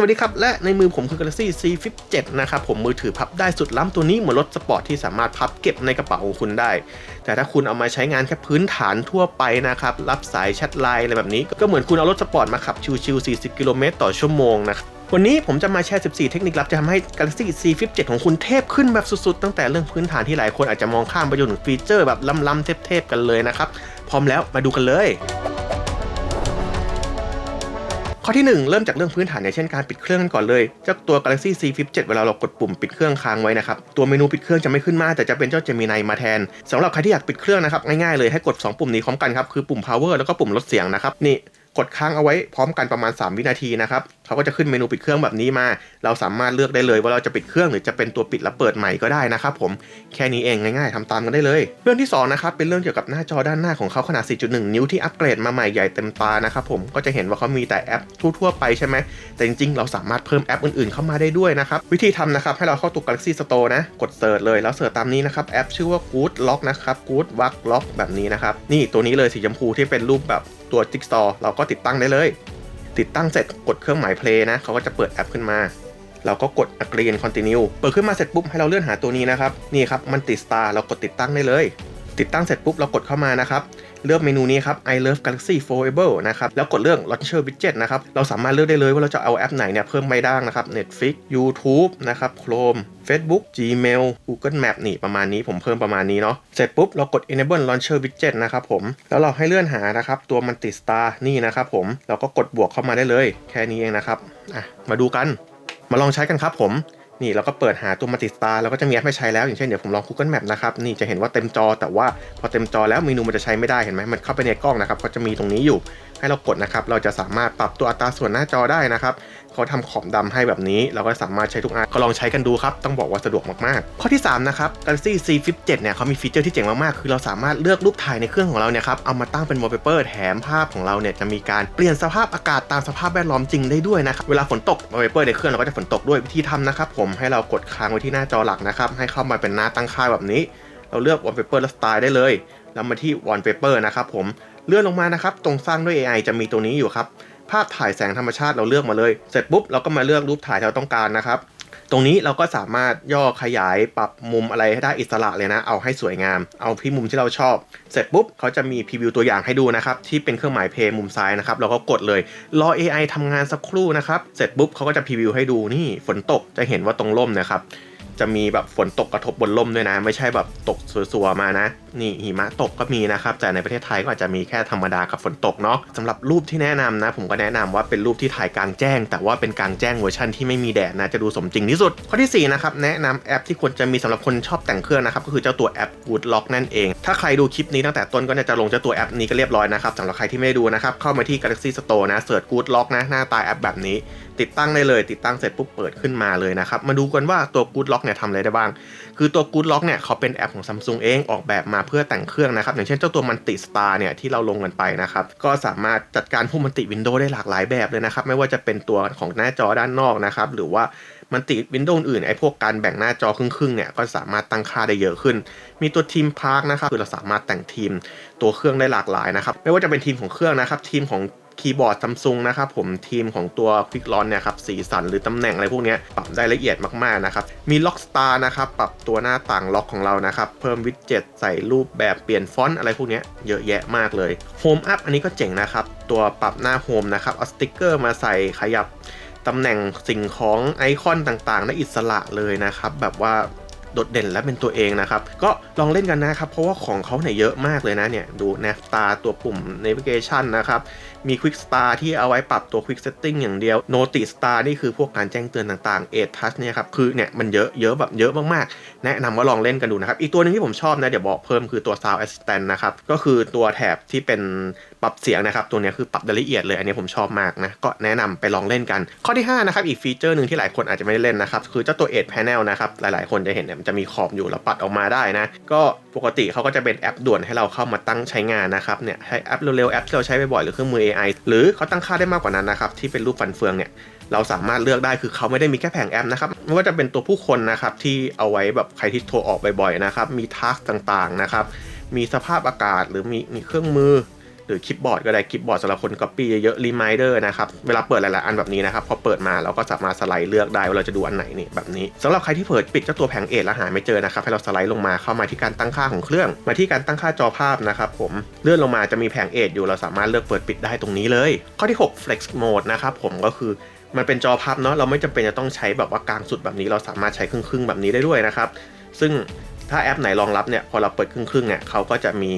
วัสดีครับ และในมือผมคือ Galaxy C Flip 7นะครับผมมือถือพับได้สุดล้ำตัวนี้เหมือนรถสปอร์ตที่สามารถพับเก็บในกระเป๋าของคุณได้ แต่ถ้าคุณเอามาใช้งานแค่พื้นฐานทั่วไปนะครับ รับสายแชทไลน์อะไรแบบนี้ ก็เหมือนคุณเอารถสปอร์ตมาขับชิวๆ40 กิโลเมตรต่อชั่วโมงนะครับวันนี้ผมจะมาแชร์ 14 เทคนิคลับจะทำให้ Galaxy C Flip 7ของคุณเทพขึ้นแบบสุดๆ ตั้งแต่เรื่องพื้นฐานที่หลายคนอาจจะมองข้ามไปจนถึงฟีเจอร์แบบล้ำๆเทพๆกันเลยนะครับพร้อมแล้วมาดูกันเลย ข้อที่ 1 เริ่มจากเรื่องพื้นฐานอย่างเช่นการปิดเครื่องกันก่อนเลยเจ้าตัว Galaxy C Flip 7 เวลาเรากดปุ่มปิดเครื่องค้างไว้นะครับ ตัวเมนูปิดเครื่องจะไม่ขึ้นมาแต่จะเป็นเจ้า Gemini มาแทนสำหรับใครที่อยากปิดเครื่องนะครับง่ายๆเลยให้กด 2 ปุ่มนี้พร้อมกันครับคือปุ่ม power แล้วก็ปุ่มลดเสียงนะครับนี่ กดค้างเอาไว้พร้อมกันประมาณ 3 วินาทีนะครับเขาก็จะขึ้นเมนูปิดเครื่องแบบนี้มา เราสามารถเลือกได้เลยว่าเราจะปิดเครื่องหรือจะเป็นตัวปิดแล้วเปิดใหม่ก็ได้นะครับผมแค่นี้เองง่ายๆทำตามกันได้เลย เรื่องที่สองนะครับเป็นเรื่องเกี่ยวกับหน้าจอด้านหน้าของเขาขนาด 4.1 นิ้วที่อัปเกรดมาใหม่ใหญ่เต็มตานะครับผมก็จะเห็นว่าเขามีแต่แอปทั่วๆไปใช่ไหมแต่จริงๆ เราสามารถเพิ่มแอปอื่นๆ เข้ามาได้ด้วยนะครับวิธีทำนะครับให้เราเข้าตัว Galaxy Store นะกดเสิร์ชเลยแล้วเสิร์ชตามนี้นะครับแอปชื่อว่า Good Lock นะครับ Good Walk Lock แบบนี้นะครับนี่ตัวนี้เลยสีชมพูที่เป็นรูปแบบ ตัวจิ๊กซอเราก็ติดตั้งได้เลย ติดตั้งเสร็จกดเครื่องหมายเพลงนะเขาก็จะเปิดแอปขึ้นมา เราก็กด agree and continue เปิดขึ้นมาเสร็จปุ๊บให้เราเลื่อนหาตัวนี้นะครับ นี่ครับมันติดสตาร์เรากดติดตั้งได้เลย ติดตั้งเสร็จปุ๊บเรากดเข้ามานะครับ เลือกเมนูนี้ครับ I love Galaxy Forever นะครับ แล้วกดเรื่อง Launcher Widget นะครับ เราสามารถเลือกได้เลยว่าเราจะเอาแอปไหนเนี่ยเพิ่มไม่ได้นะครับ Netflix YouTube นะครับ Chrome Facebook Gmail Google Map นี่ประมาณนี้ผมเพิ่มประมาณนี้เนาะ เสร็จปุ๊บเรากด Enable Launcher Widget นะครับผม แล้วเราให้เลื่อนหานะครับตัวมันติด Star นี่นะครับผม เราก็กดบวกเข้ามาได้เลย แค่นี้เองนะครับ อะ มาดูกัน มาลองใช้กันครับผม นี่เราก็เปิดหาตัวมัลติสตาแล้วก็จะมีแอปให้ใช้แล้ว อย่างเช่นเดี๋ยวผมลอง Google Map นะครับ นี่จะเห็นว่าเต็มจอ แต่ว่าพอเต็มจอแล้วเมนูมันจะใช้ไม่ได้เห็นไหมมันเข้าไปในกล้องนะครับก็จะมีตรงนี้อยู่ให้เรากดนะครับ เราจะสามารถปรับตัวอัตราส่วนหน้าจอได้นะครับ เขาทำขอบดำให้แบบนี้ เราก็สามารถใช้ทุกอันก็ลองใช้กันดูครับ ต้องบอกว่าสะดวกมากๆ ข้อที่ 3 นะครับ Galaxy C Flip 7เนี่ยเขามีฟีเจอร์ที่เจ๋งมากๆ คือเราสามารถเลือกรูปถ่ายในเครื่องของเราเนี่ยครับเอามาตั้งเป็น wallpaper แถมภาพของเราเนี่ยจะมีการเปลี่ยนสภาพอากาศตามสภาพแวดล้อมจริงได้ด้วยนะครับเวลาฝนตก wallpaper ในเครื่องเราก็จะฝนตกด้วยวิธีทำนะครับผมให้เรากดค้างไว้ที่หน้าจอหลักนะครับให้เข้ามาเป็นหน้าตั้งค่าแบบนี้ เราเลือก wallpaper และสไตล์ได้เลยแล้วมาที่ wallpaper นะครับผมเลื่อนลงมานะครับตรงสร้างด้วย AI จะมีตัวนี้อยู่ครับ ภาพถ่ายแสงธรรมชาติเราเลือกมาเลย เสร็จปุ๊บเราก็มาเลือกรูปถ่ายที่เราต้องการนะครับ ตรงนี้เราก็สามารถย่อขยายปรับมุมอะไรให้ได้อิสระเลยนะ เอาให้สวยงาม เอาที่มุมที่เราชอบ เสร็จปุ๊บเขาจะมีพรีวิวตัวอย่างให้ดูนะครับ ที่เป็นเครื่องหมายเพย์มุมซ้ายนะครับ เราก็กดเลย รอ AI ทำงานสักครู่นะครับ เสร็จปุ๊บเขาก็จะพรีวิวให้ดูนี่ฝนตกจะเห็นว่าตรงร่มนะครับ จะมีแบบฝนตกกระทบบนล่มด้วยนะ ไม่ใช่แบบตกสัวๆมานะ นี่หิมะตกก็มีนะครับ แต่ในประเทศไทยก็อาจจะมีแค่ธรรมดากับฝนตกเนาะสำหรับรูปที่แนะนำนะ ผมก็แนะนำว่าเป็นรูปที่ถ่ายกลางแจ้ง แต่ว่าเป็นกลางแจ้งเวอร์ชันที่ไม่มีแดดนะจะดูสมจริงที่สุด ข้อที่4นะครับแนะนำแอปที่ควรจะมีสำหรับคนชอบแต่งเครื่องนะครับก็คือเจ้าตัวแอป Good Lock นั่นเอง ถ้าใครดูคลิปนี้ตั้งแต่ต้นก็จะลงเจ้าตัวแอปนี้ก็เรียบร้อยนะครับสำหรับใครที่ไม่ได้ดูนะครับเข้ามาที่ Galaxy Store นะเสิร์ช Good Lock นะหน้าตาแอปแบบนี้ ติดตั้งได้เลย ติดตั้งเสร็จปุ๊บเปิดขึ้นมาเลยนะครับ มาดูกันว่าตัว Good Lock เนี่ยทำอะไรได้บ้าง คือตัว Good Lock เนี่ยเขาเป็นแอปของ Samsung เองออกแบบมาเพื่อแต่งเครื่องนะครับ อย่างเช่นเจ้าตัวมันติ Star เนี่ยที่เราลงกันไปนะครับ ก็สามารถจัดการพวกมันติวินโดว์ได้หลากหลายแบบเลยนะครับ ไม่ว่าจะเป็นตัวของหน้าจอด้านนอกนะครับหรือว่ามันติวินโดว์อื่นไอ้พวกการแบ่งหน้าจอครึ่งๆเนี่ยก็สามารถตั้งค่าได้เยอะขึ้น มีตัวทีมพาร์คนะครับคือเราสามารถแต่งทีมตัวเครื่องได้หลากหลายนะครับไม่ว่าจะเป็นทีมของเครื่องนะครับทีมของ คีย์บอร์ดซัมซุงนะครับผมทีมของตัวควิกลอนเนี่ยครับสีสันหรือตำแหน่งอะไรพวกนี้ปรับได้ละเอียดมากๆนะครับมีล็อกสตาร์นะครับปรับตัวหน้าต่างล็อกของเรานะครับเพิ่มวิดเจ็ตใส่รูปแบบเปลี่ยนฟอนต์อะไรพวกนี้เยอะแยะมากเลยโฮมอัพอันนี้ก็เจ๋งนะครับตัวปรับหน้าโฮมนะครับเอาสติกเกอร์มาใส่ขยับตำแหน่งสิ่งของไอคอนต่างๆได้อิสระเลยนะครับแบบว่า ดดเด่นและเป็นตัวเองนะครับ ก็ลองเล่นกันนะครับ เพราะว่าของเขาเนี่ยเยอะมากเลยนะเนี่ย ดูนะตาตัวปุ่ม navigation นะครับ มี quick star ที่เอาไว้ปรับตัว quick setting อย่างเดียว notice star นี่คือพวกการแจ้งเตือนต่างๆ edge touch เนี่ยครับ คือเนี่ยมันเยอะเยอะแบบเยอะมากๆ แนะนำว่าลองเล่นกันดูนะครับ อีกตัวหนึงที่ผมชอบนะเดี๋ยวบอกเพิ่มคือตัว sound assistant นะครับ ก็คือตัวแถบที่เป็น ปรับเสียงนะครับ ตัวนี้คือปรับละเอียดเลย อันนี้ผมชอบมากนะ ก็แนะนำไปลองเล่นกัน ข้อที่5นะครับ อีกฟีเจอร์หนึ่งที่หลายคนอาจจะไม่ได้เล่นนะครับ คือเจ้าตัว edge panel นะครับ หลายๆ คนจะเห็นเนี่ยมันจะมีขอบอยู่แล้วปัดออกมาได้นะ ก็ปกติเขาก็จะเป็นแอปด่วนให้เราเข้ามาตั้งใช้งานนะครับเนี่ยใช้แอปเร็วๆแอปที่เราใช้บ่อยๆหรือเครื่องมือ AI หรือเขาตั้งค่าได้มากกว่านั้นนะครับที่เป็นรูปฟันเฟืองเนี่ยเราสามารถเลือกได้คือเขาไม่ได้มีแค่แผงแอปนะครับไม่ว่าจะเป็นตัวผู้คนนะครับที่เอาไว้แบบใครที่โทรออกบ่อยๆนะครับมีทักต่างๆนะครับมีสภาพอากาศหรือมีมีเครื่องมือ หรือคลิปบอร์ดก็ได้คลิปบอร์ดสำหรับคน Copy เยอะๆ Reminder นะครับเวลาเปิดหลายๆอันแบบนี้นะครับพอเปิดมาเราก็สามารถสไลด์เลือกได้ว่าเราจะดูอันไหนนี่แบบนี้สำหรับใครที่เปิดปิดเจ้าตัวแผงเอทแล้วหาไม่เจอนะครับให้เราสไลด์ลงมาเข้ามาที่การตั้งค่าของเครื่อง มาที่การตั้งค่าจอภาพนะครับผมเลื่อนลงมาจะมีแผงเอทอยู่เราสามารถเลือกเปิดปิดได้ตรงนี้เลย ข้อที่ 6 Flex Mode นะครับผมก็คือมันเป็นจอพับเนาะเราไม่จำเป็นจะต้องใช้แบบว่ากลางสุดแบบนี้เราสามารถใช้ครึ่งๆแบบนี้ได้ด้วยนะครับซึ่งถ้าแอปไหนรองรับเนี่ยพอเราเปิดครึ่งๆเนี่ยเขาก็จะมี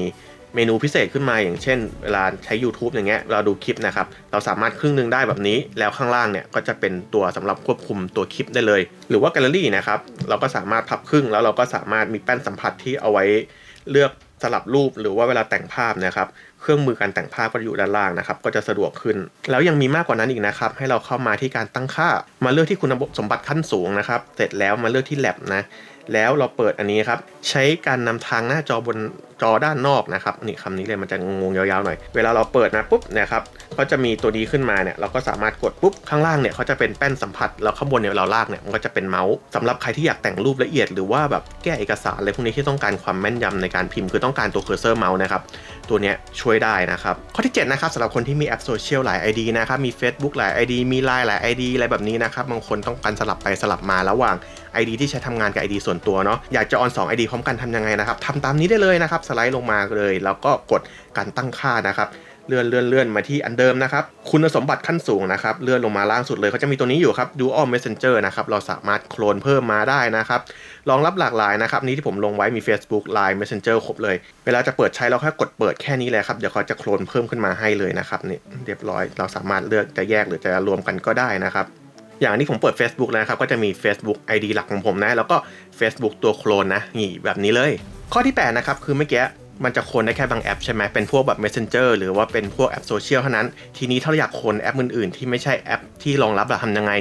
เมนูพิเศษขึ้นมาอย่างเช่น เวลาใช้ YouTube อย่างเงี้ยเราดูคลิปนะครับ เราสามารถครึ่งหนึงได้แบบนี้ แล้วข้างล่างเนี่ยก็จะเป็นตัวสำหรับควบคุมตัวคลิปได้เลย หรือว่าแกลเลอรี่นะครับเราก็สามารถพับครึ่งแล้วเราก็สามารถมีแป้นสัมผัสที่เอาไว้เลือกสลับรูปหรือว่าเวลาแต่งภาพนะครับ เครื่องมือการแต่งภาพก็อยู่ด้านล่างนะครับ ก็จะสะดวกขึ้น แล้วยังมีมากกว่านั้นอีกนะครับ ให้เราเข้ามาที่การตั้งค่า มาเลือกที่คุณสมบัติขั้นสูงนะครับ เสร็จแล้วมาเลือกที่แ a บนะ แล้วเราเปิดอันนี้ครับ ใช้การนำทางหน้าจอบน จอด้านนอกนะครับนี่คำนี้เลยมันจะงงยาวๆหน่อย เวลาเราเปิดนะปุ๊บนะครับก็จะมีตัวนี้ขึ้นมาเนี่ยเราก็สามารถกดปุ๊บข้างล่างเนี่ยเขาจะเป็นแป้นสัมผัสแล้วข้างบนเนี่ยเราลากเนี่ยมันก็จะเป็นเมาส์สำหรับใครที่อยากแต่งรูปละเอียดหรือว่าแบบแก้เอกสารอะไรพวกนี้ที่ต้องการความแม่นยำในการพิมพ์คือต้องการตัวเคอร์เซอร์เมาส์นะครับตัวเนี้ยช่วยได้นะครับข้อที่7นะครับสำหรับคนที่มีแอปโซเชียลหลาย ID นะครับมี Facebook หลาย ID มี Line หลาย ID อะไรแบบนี้นะครับบางคนต้องการสลับไปสลับมาระหว่าง ID ที่ใช้ทำงานกับ ID ส่วนตัวเนาะอยากจะออน2 ID พร้อมกันทำยังไงนะครับทำตามนี้ได้เลยนะครับสไลด์ลงมาเลย แล้วก็กดการตั้งค่านะครับ เลื่อนเลื่อนเลื่อนมาที่อันเดิมนะครับ คุณสมบัติขั้นสูงนะครับ เลื่อนลงมาล่างสุดเลยเขาจะมีตัวนี้อยู่ครับ Dual Messenger นะครับ เราสามารถโคลนเพิ่มมาได้นะครับ รองรับหลากหลายนะครับ นี้ที่ผมลงไว้มี Facebook Line Messenger ครบเลย เวลาจะเปิดใช้เราแค่กดเปิดแค่นี้เลยครับ เดี๋ยวเขาจะโคลนเพิ่มขึ้นมาให้เลยนะครับนี่เรียบร้อย เราสามารถเลือกจะแยกหรือจะรวมกันก็ได้นะครับอย่างนี้ผมเปิด Facebook แล้วนะครับ ก็จะมี Facebook ID หลักของผมนะ แล้วก็ Facebook ตัวโคลนนะนี่แบบนี้เลย ข้อที่ 8 นะครับ คือเมื่อกี้มันจะโคลนได้แค่บางแอปใช่ไหมเป็นพวกแบบ Messenger หรือว่าเป็นพวกแอปโซเชียลเท่านั้น ทีนี้ถ้าเราอยากโคลนแอปอื่นๆ ที่ไม่ใช่แอปที่รองรับเราทำยังไง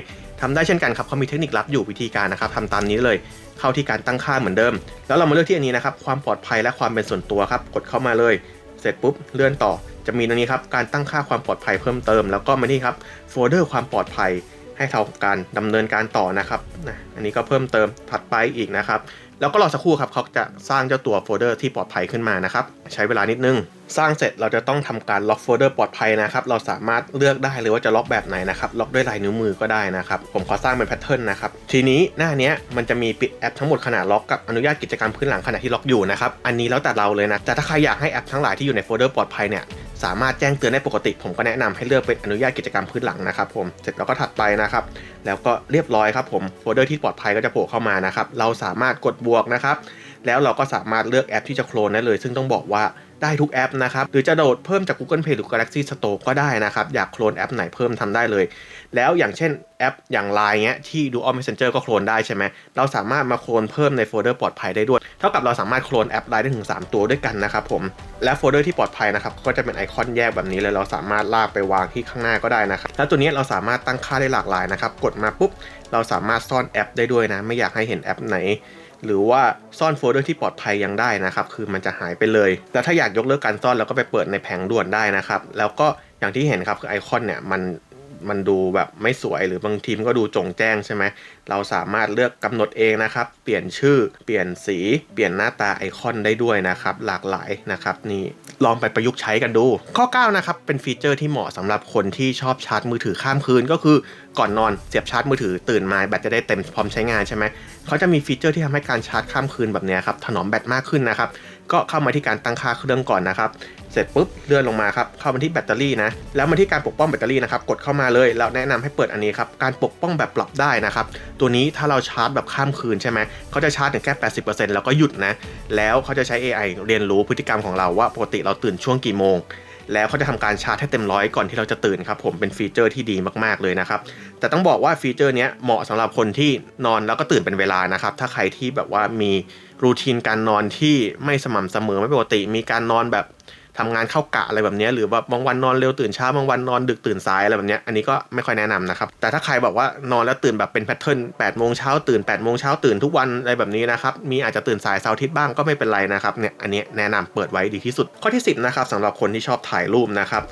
ทำได้เช่นกันครับเขามีเทคนิคลับอยู่วิธีการนะครับทำตามนี้เลยเข้าที่การตั้งค่าเหมือนเดิม แล้วเรามาเลือกที่อันนี้นะครับความปลอดภัยและความเป็นส่วนตัวครับกดเข้ามาเลย เสร็จปุ๊บเลื่อนต่อ จะมีตรงนี้ครับการตั้งค่าความปลอดภัยเพิ่มเติม แล้วก็มานี่ครับโฟลเดอร์ความปลอดภัยให้เทำการดำเนินการต่อนะครับนะอันนี้ก็เพิ่มเติมถัดไปอีกนะครับ แล้วก็รอสักครู่ครับเขาจะสร้างเจ้าตัวโฟลเดอร์ที่ปลอดภัยขึ้นมานะครับ ใช้เวลานิดนึง สร้างเสร็จเราจะต้องทำการล็อกโฟลเดอร์ปลอดภัยนะครับ เราสามารถเลือกได้เลยว่าจะล็อกแบบไหนนะครับล็อกด้วยลายนิ้วมือก็ได้นะครับ ผมขอสร้างเป็นแพทเทิร์นนะครับ ทีนี้หน้านี้มันจะมีปิดแอปทั้งหมดขณะล็อกกับอนุญาตกิจกรรมพื้นหลังขณะที่ล็อกอยู่นะครับ อันนี้แล้วแต่เราเลยนะ แต่ถ้าใครอยากให้แอปทั้งหลายที่อยู่ในโฟลเดอร์ปลอดภัยเนี่ยสามารถแจ้งเตือนได้ปกติ ผมก็แนะนำให้เลือกเป็นอนุญาตกิจกรรมพื้นหลังนะครับผมเสร็จแล้วก็ถัดไปนะครับ แล้วก็เรียบร้อยครับผมโฟลเดอร์ที่ปลอดภัยก็จะโผล่เข้ามานะครับเราสามารถกดบวกนะครับแล้วเราก็สามารถเลือกแอปที่จะโคลนได้เลย ซึ่งต้องบอกว่า ได้ทุกแอปนะครับ หรือจะโดดเพิ่มจาก Google Play หรือ Galaxy Store ก็ได้นะครับ อยากโคลนแอปไหนเพิ่มทำได้เลย แล้วอย่างเช่นแอปอย่าง Line เงี้ยที่ Dual Messenger ก็โคลนได้ใช่ไหมเราสามารถมาโคลนเพิ่มในโฟลเดอร์ปลอดภัยได้ด้วย เท่ากับเราสามารถโคลนแอป Line ได้ถึง 3 ตัวด้วยกันนะครับผม และโฟลเดอร์ที่ปลอดภัยนะครับก็จะเป็นไอคอนแยกแบบนี้เลยเราสามารถลากไปวางที่ข้างหน้าก็ได้นะครับ แล้วตัวนี้เราสามารถตั้งค่าได้หลากหลายนะครับ กดมาปุ๊บเราสามารถซ่อนแอปได้ด้วยนะ ไม่อยากให้เห็นแอปไหน หรือว่าซ่อนโฟลเดอร์ที่ปลอดภัยยังได้นะครับ คือมันจะหายไปเลยแล้วถ้าอยากยกเลิกการซ่อนเราก็ไปเปิดในแผงด่วนได้นะครับ แล้วก็อย่างที่เห็นครับคือไอคอนเนี่ยมัน มันดูแบบไม่สวยหรือบางทีมก็ดูจงแจ้งใช่ไหมเราสามารถเลือกกำหนดเองนะครับ เปลี่ยนชื่อเปลี่ยนสีเปลี่ยนหน้าตาไอคอนได้ด้วยนะครับ หลากหลายนะครับนี่ลองไปประยุกต์ใช้กันดู ข้อ 9 นะครับ เป็นฟีเจอร์ที่เหมาะสำหรับคนที่ชอบชาร์จมือถือข้ามคืนก็คือก่อนนอนเสียบชาร์จมือถือตื่นมาแบตจะได้เต็มพร้อมใช้งานใช่ไหมเขาจะมีฟีเจอร์ที่ทำให้การชาร์จข้ามคืนแบบนี้ครับถนอมแบตมากขึ้นนะครับก็เข้ามาที่การตั้งค่าเครื่องก่อนนะครับ เสร็จปุ๊บเลื่อนลงมาครับเข้ามาที่แบตเตอรี่นะแล้วมาที่การปกป้องแบตเตอรี่นะครับกดเข้ามาเลยแล้วแนะนำให้เปิดอันนี้ครับการปกป้องแบบปรับได้นะครับตัวนี้ถ้าเราชาร์จแบบข้ามคืนใช่ไหมเขาจะชาร์จถึงแค่ 80%แล้วก็หยุดนะแล้วเขาจะใช้ AI เรียนรู้พฤติกรรมของเราว่าปกติเราตื่นช่วงกี่โมงแล้วเขาจะทำการชาร์จให้เต็มร้อยก่อนที่เราจะตื่นครับผมเป็นฟีเจอร์ที่ดีมากๆเลยนะครับ แต่ต้องบอกว่าฟีเจอร์นี้เหมาะสำหรับคนที่นอนแล้วก็ตื่นเป็นเวลานะครับ ถ้าใครที่แบบว่ามีรูทีนการนอนที่ไม่สม่ำเสมอไม่ปกติ มีการนอนแบบ ทำงานเข้ากะอะไรแบบนี้หรือแบบบางวันนอนเร็วตื่นเช้าบางวันนอนดึกตื่นสายอะไรแบบนี้อันนี้ก็ไม่ค่อยแนะนำนะครับแต่ถ้าใครแบบว่านอนแล้วตื่นแบบเป็นแพทเทิร์น8โมงเช้าตื่น8โมงเช้าตื่นทุกวันอะไรแบบนี้นะครับมีอาจจะตื่นสายเสาร์อาทิตย์บ้างก็ไม่เป็นไรนะครับเนี่ยอันนี้แนะนำเปิดไว้ดีที่สุด ข้อที่ 10นะครับสำหรับคนที่ชอบถ่ายรูปนะครับ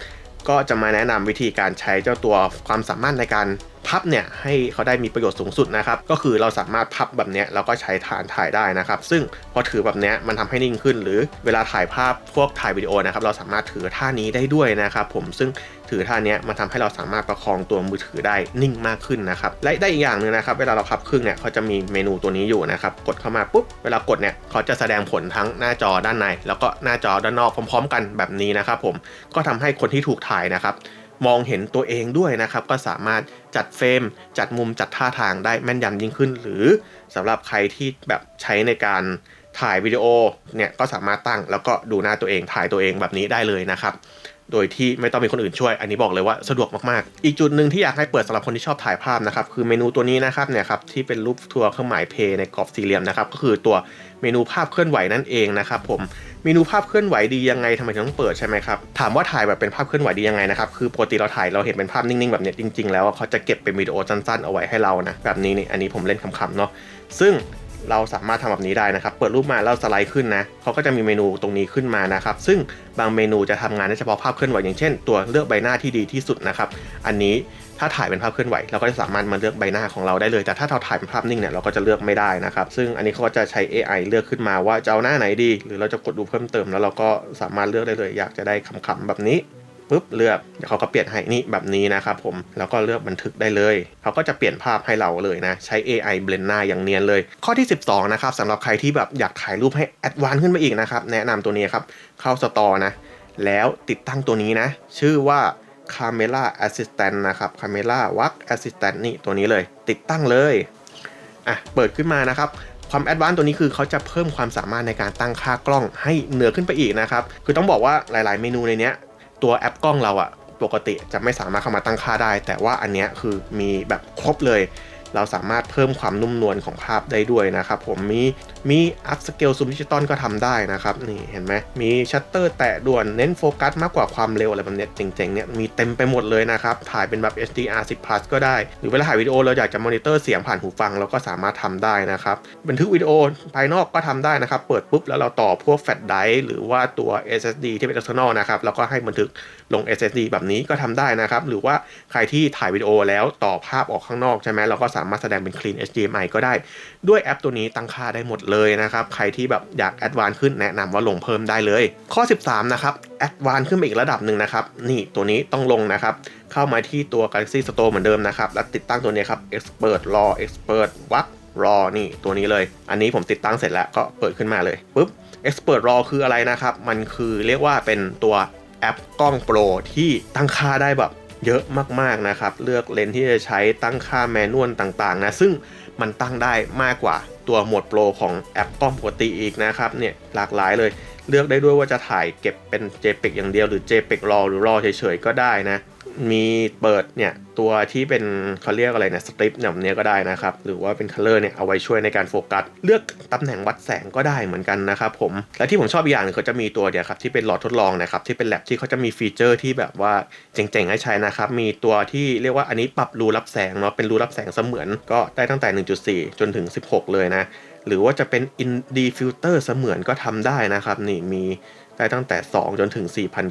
ก็จะมาแนะนำวิธีการใช้เจ้าตัวความสามารถในการ พับเนี่ยให้เขาได้มีประโยชน์สูงสุดนะครับก็คือเราสามารถพับแบบเนี้ยแล้วก็ใช้ฐานถ่ายได้นะครับซึ่งพอถือแบบเนี้ยมันทำให้นิ่งขึ้น หรือเวลาถ่ายภาพพวกถ่ายวิดีโอนะครับเราสามารถถือท่านี้ได้ด้วยนะครับผมซึ่งถือท่านี้มันทำให้เราสามารถประคองตัวมือถือได้นิ่งมากขึ้นนะครับและได้อีกอย่างหนึ่งนะครับเวลาเราพับครึ่งเนี่ยเขาจะมีเมนูตัวนี้อยู่นะครับกดเข้ามาปุ๊บเวลากดเนี่ยเขาจะแสดงผลทั้งหน้าจอด้านใน แล้วก็หน้าจอด้านนอกพร้อม ๆ กันแบบนี้นะครับผมก็ทำให้คนที่ถูกถ่ายนะครับ มองเห็นตัวเองด้วยนะครับ ก็สามารถจัดเฟรม จัดมุมจัดท่าทางได้แม่นยำยิ่งขึ้น หรือสำหรับใครที่แบบใช้ในการถ่ายวิดีโอเนี่ยก็สามารถตั้งแล้วก็ดูหน้าตัวเองถ่ายตัวเองแบบนี้ได้เลยนะครับ โดยที่ไม่ต้องมีคนอื่นช่วย อันนี้บอกเลยว่าสะดวกมากๆ อีกจุดหนึ่งที่อยากให้เปิดสำหรับคนที่ชอบถ่ายภาพนะครับ คือเมนูตัวนี้นะครับเนี่ยครับที่เป็นรูปทัวร์เครื่องหมายเพย์ในกรอบสี่เหลี่ยมนะครับก็คือตัว เมนูภาพเคลื่อนไหวนั่นเองนะครับผมเมนูภาพเคลื่อนไหวดียังไงทำไมถึงต้องเปิดใช่ไหมครับถามว่าถ่ายแบบเป็นภาพเคลื่อนไหวดียังไงนะครับคือปกติเราถ่ายเราเห็นเป็นภาพนิ่งๆแบบนี้จริง ๆ แล้วเขาจะเก็บเป็นวิดีโอสั้นๆเอาไว้ให้เรานะแบบนี้นี่อันนี้ผมเล่นคำๆเนาะซึ่งเราสามารถทำแบบนี้ได้นะครับ เปิดรูปมาแล้วสไลด์ขึ้นนะเขาก็จะมีเมนูตรงนี้ขึ้นมานะครับ ซึ่งบางเมนูจะทำงานได้เฉพาะภาพเคลื่อนไหวอย่างเช่น ตัวเลือกใบหน้าที่ดีที่สุดนะครับ อันนี้ ถ้าถ่ายเป็นภาพเคลื่อนไหวเราก็จะสามารถมาเลือกใบหน้าของเราได้เลย แต่ถ้าเราถ่ายเป็นภาพนิ่งเนี่ยเราก็จะเลือกไม่ได้นะครับ ซึ่งอันนี้เขาก็จะใช้ AI เลือกขึ้นมาว่าจะเอาหน้าไหนดี หรือเราจะกดดูเพิ่มเติมแล้วเราก็สามารถเลือกได้เลย อยากจะได้คำๆแบบนี้ปุ๊บเลือกเดี๋ยวเขาก็เปลี่ยนให้นี่แบบนี้นะครับผมแล้วก็เลือกบันทึกได้เลย เขาก็จะเปลี่ยนภาพให้เราเลยนะ ใช้ AI เบลนหน้าอย่างเนียนเลย ข้อที่ 12 นะครับสำหรับใครที่แบบอยากถ่ายรูปให้แอดวานซ์ขึ้นไปอีกนะครับ แนะนำตัวนี้ครับ เข้าสตอร์นะ แล้วติดตั้งตัวนี้นะ ชื่อว่า Camera Assistant นะครับ Camera Work Assistant นี่ตัวนี้เลย ติดตั้งเลย อะ เปิดขึ้นมานะครับ ความแอดวานซ์ตัวนี้คือเขาจะเพิ่มความสามารถในการตั้งค่ากล้องให้เหนือขึ้นไปอีกนะครับ คือต้องบอกว่าหลาย ๆ เมนูในเนี้ย ตัวแอปกล้องเราอะปกติจะไม่สามารถเข้ามาตั้งค่าได้ แต่ว่าอันเนี้ยคือมีแบบครบเลย เราสามารถเพิ่มความนุ่มนวลของภาพได้ด้วยนะครับผมมีมีอัพสเกลซูมดิจิตอลก็ทำได้นะครับนี่เห็นไหมมีชัตเตอร์แตะด่วนเน้นโฟกัสมากกว่าความเร็วอะไรแบบเนี้ยเจ๋งๆเนี่ยมีเต็มไปหมดเลยนะครับ ถ่ายเป็นแบบ HDR 10 plus ก็ได้ หรือเวลาถ่ายวิดีโอเราอยากจะมอนิเตอร์เสียงผ่านหูฟังเราก็สามารถทำได้นะครับบันทึกวิดีโอภายนอกก็ทำได้นะครับ เปิดปุ๊บแล้วเราต่อพวกแฟลชไดร์หรือว่าตัว SSD ที่เป็น external นะครับแล้วก็ให้บันทึกลง SSD แบบนี้ก็ทำได้นะครับ หรือว่าใครที่ถ่ายวิดีโอแล้วต่อภาพออกข้างนอกใช่ไหมเราก็สามารถแสดงเป็น clean HDMI ก็ได้ ด้วยแอปตัวนี้ตั้งค่าได้หมดเลยนะครับ ใครที่แบบอยากแอดวานขึ้นแนะนำว่าลงเพิ่มได้เลย ข้อ 13 นะครับแอดวานขึ้นไปอีกระดับหนึ่งนะครับ นี่ตัวนี้ต้องลงนะครับ เข้ามาที่ตัว Galaxy Store เหมือนเดิมนะครับ แล้วติดตั้งตัวนี้ครับ Expert Raw Expert Work Raw นี่ตัวนี้เลย อันนี้ผมติดตั้งเสร็จแล้วก็เปิดขึ้นมาเลยปุ๊บ Expert Raw คืออะไรนะครับ มันคือเรียกว่าเป็นตัวแอปกล้องโปรที่ตั้งค่าได้แบบ เยอะมากๆนะครับ เลือกเลนส์ที่จะใช้ตั้งค่าแมนนวลต่างๆนะ ซึ่งมันตั้งได้มากกว่าตัวโหมดโปรของแอปกล้องปกติอีกนะครับเนี่ยหลากหลายเลย เลือกได้ด้วยว่าจะถ่ายเก็บเป็น JPEG อย่างเดียวหรือ JPEG RAW หรือ RAW เฉยๆก็ได้นะ มีเปิดเนี่ยตัวที่เป็นเขาเรียกอะไรนะสตริปแบบนี้ก็ได้นะครับ หรือว่าเป็นคัลเลอร์เนี่ยเอาไว้ช่วยในการโฟกัส เลือกตำแหน่งวัดแสงก็ได้เหมือนกันนะครับผม และที่ผมชอบอีกอย่างหนึงเขาจะมีตัวเดียวครับที่เป็นหลอดทดลองนะครับที่เป็นแลบที่เขาจะมีฟีเจอร์ที่แบบว่าเจ๋งๆให้ใช้นะครับ มีตัวที่เรียกว่าอันนี้ปรับรูรับแสงเนาะเป็นรูรับแสงเสมือนก็ได้ตั้งแต่ 1.4 จนถึง 16 เลยนะ หรือว่าจะเป็น in d filter เสมือนก็ทำได้นะครับนี่มีได้ตั้งแต่ 2 จนถึง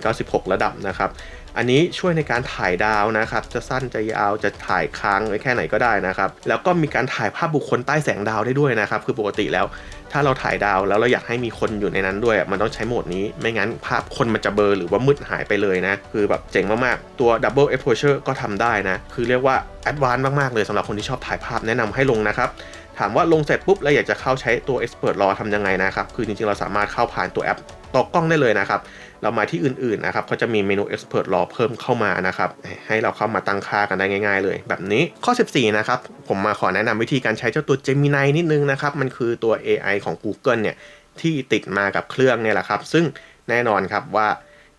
4,096 ระดับนะครับ อันนี้ช่วยในการถ่ายดาวนะครับ จะสั้นจะยาวจะถ่ายค้างไว้แค่ไหนก็ได้นะครับ แล้วก็มีการถ่ายภาพบุคคลใต้แสงดาวได้ด้วยนะครับ คือปกติแล้ว ถ้าเราถ่ายดาวแล้วเราอยากให้มีคนอยู่ในนั้นด้วย มันต้องใช้โหมดนี้ ไม่งั้นภาพคนมันจะเบลอหรือว่ามืดหายไปเลยนะ คือแบบเจ๋งมากๆ ตัว Double Exposure ก็ทำได้นะ คือเรียกว่า Advanced มากๆเลยสำหรับคนที่ชอบถ่ายภาพแนะนำให้ลงนะครับ ถามว่าลงเสร็จปุ๊บแล้วอยากจะเข้าใช้ตัว Expert Raw ทำยังไงนะครับ คือจริงๆ เราสามารถเข้าผ่านตัวแอปต่อกล้องได้เลยนะครับ เรามาที่อื่นๆนะครับเขาจะมีเมนู Expert Raw เพิ่มเข้ามานะครับ ให้เราเข้ามาตั้งค่ากันได้ง่าย ๆ เลย แบบนี้ข้อ 14 นะครับ ผมมาขอแนะนำวิธีการใช้เจ้าตัว Gemini นิดนึงนะครับ มันคือตัว AI ของ Google เนี่ยที่ติดมากับเครื่องเนี่ยแหละครับ ซึ่งแน่นอนครับว่า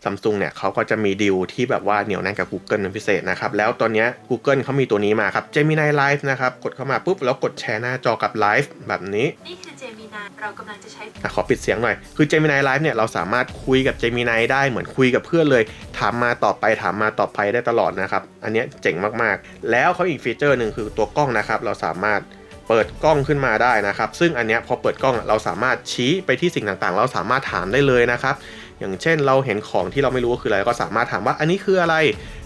ซัมซุงเนี่ยเขาก็จะมีดีลที่แบบว่าเหนียวแน่นกับ Google เป็นพิเศษนะครับ แล้วตอนเนี้ย Google เขามีตัวนี้มาครับ Gemini Live นะครับ กดเข้ามาปุ๊บ แล้วกดแชร์หน้าจอกับ Live แบบนี้ นี่คือเจมินาเรากำลังจะใช้อะขอปิดเสียงหน่อย คือ Gemini Live เนี่ยเราสามารถคุยกับ Gemini ได้เหมือนคุยกับเพื่อนเลย ถามมาตอบไปถามมาตอบไปได้ตลอดนะครับ อันเนี้ยเจ๋งมากๆ แล้วเขาอีกฟีเจอร์หนึ่งคือตัวกล้องนะครับเราสามารถเปิดกล้องขึ้นมาได้นะครับ ซึ่งอันเนี้ยพอเปิดกล้องเราสามารถชี้ไปที่สิ่งต่างๆ เราสามารถถามได้เลยนะครับ อย่างเช่นเราเห็นของที่เราไม่รู้ว่าคืออะไรก็สามารถถามว่าอันนี้คืออะไร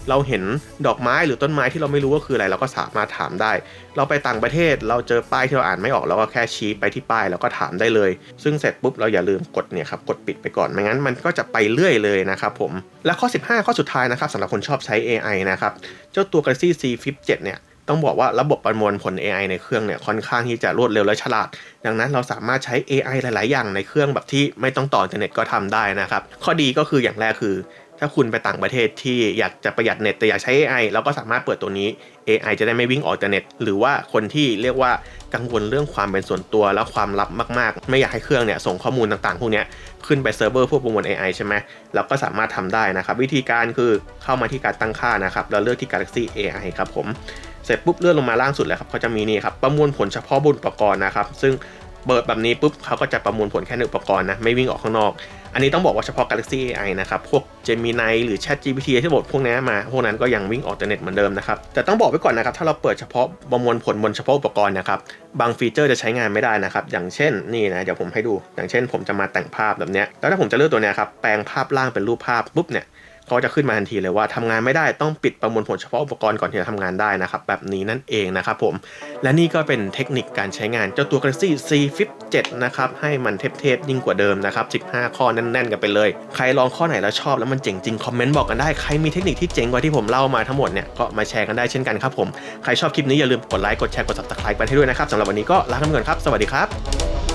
เราเห็นดอกไม้หรือต้นไม้ที่เราไม่รู้ว่าคืออะไร เราก็สามารถถามได้ เราไปต่างประเทศเราเจอป้ายที่เราอ่านไม่ออกเราก็แค่ชี้ไปที่ป้ายแล้วก็ถามได้เลย ซึ่งเสร็จปุ๊บเราอย่าลืมกดเนี่ยครับกดปิดไปก่อนไม่งั้นมันก็จะไปเรื่อยเลยนะครับผมและข้อ 15 ข้อสุดท้ายนะครับสำหรับคนชอบใช้ AI นะครับเจ้าตัว Galaxy C Flip 7เนี่ย ต้องบอกว่าระบบประมวลผล AI ในเครื่องเนี่ยค่อนข้างที่จะรวดเร็วและฉลาด ดังนั้นเราสามารถใช้ AI หลาย ๆ อย่างในเครื่องแบบที่ไม่ต้องต่ออินเทอร์เน็ตก็ทำได้นะครับ ข้อดีก็คืออย่างแรกคือ ถ้าคุณไปต่างประเทศที่อยากจะประหยัดเน็ตแต่อยากใช้ AI เราก็สามารถเปิดตัวนี้ AI จะได้ไม่วิ่งออกจากเน็ต หรือว่าคนที่เรียกว่ากังวลเรื่องความเป็นส่วนตัวและความลับมาก ๆ ไม่อยากให้เครื่องเนี่ยส่งข้อมูลต่าง ๆ พวกนี้ขึ้นไปเซิร์ฟเวอร์พวกประมวล AI ใช่ไหมเราก็สามารถทำได้นะครับ วิธีการคือเข้ามาที่การตั้งค่านะครับแล้วเลือกที่ Galaxy AI ครับผม เสร็จปุ๊บเลื่อนลงมาล่างสุดเลยครับเขาจะมีนี่ครับประมวลผลเฉพาะบนอุปกรณ์นะครับ ซึ่งเปิดแบบนี้ปุ๊บเขาก็จะประมวลผลแค่ในอุปกรณ์นะไม่วิ่งออกข้างนอก อันนี้ต้องบอกว่าเฉพาะ Galaxy AI นะครับ พวก Gemini หรือ Chat GPT ที่บทพวกนี้มา พวกนั้นก็ยังวิ่งออกเน็ตเหมือนเดิมนะครับ แต่ต้องบอกไว้ก่อนนะครับ ถ้าเราเปิดเฉพาะประมวลผลบนเฉพาะอุปกรณ์นะครับ บางฟีเจอร์จะใช้งานไม่ได้นะครับ อย่างเช่นนี่นะ เดี๋ยวผมให้ดู อย่างเช่น ผมจะมาแต่งภาพแบบนี้แล้วถ้าผมจะเลือกตัวนี้ครับ แปลงภาพล่างเป็นรูปภาพปุ๊บเนี่ย เขาจะขึ้นมาทันทีเลยว่าทำงานไม่ได้ต้องปิดประมวลผลเฉพาะอุปกรณ์ก่อนที่จะทำงานได้นะครับ แบบนี้นั่นเองนะครับผม และนี่ก็เป็นเทคนิคการใช้งานเจ้าตัว Galaxy C Flip 7นะครับ ให้มันเทพๆยิ่งกว่าเดิมนะครับ 15 ข้อแน่นๆ กันไปเลย ใครลองข้อไหนแล้วชอบแล้วมันเจ๋งจริงคอมเมนต์บอกกันได้ ใครมีเทคนิคที่เจ๋งกว่าที่ผมเล่ามาทั้งหมดเนี่ยก็มาแชร์กันได้เช่นกันครับผมใครชอบคลิปนี้อย่าลืมกดไลค์กดแชร์กด subscribe ไปให้ด้วยนะครับสำหรับวันนี้ก็ลาไปก่อนครับสวัสดีครับ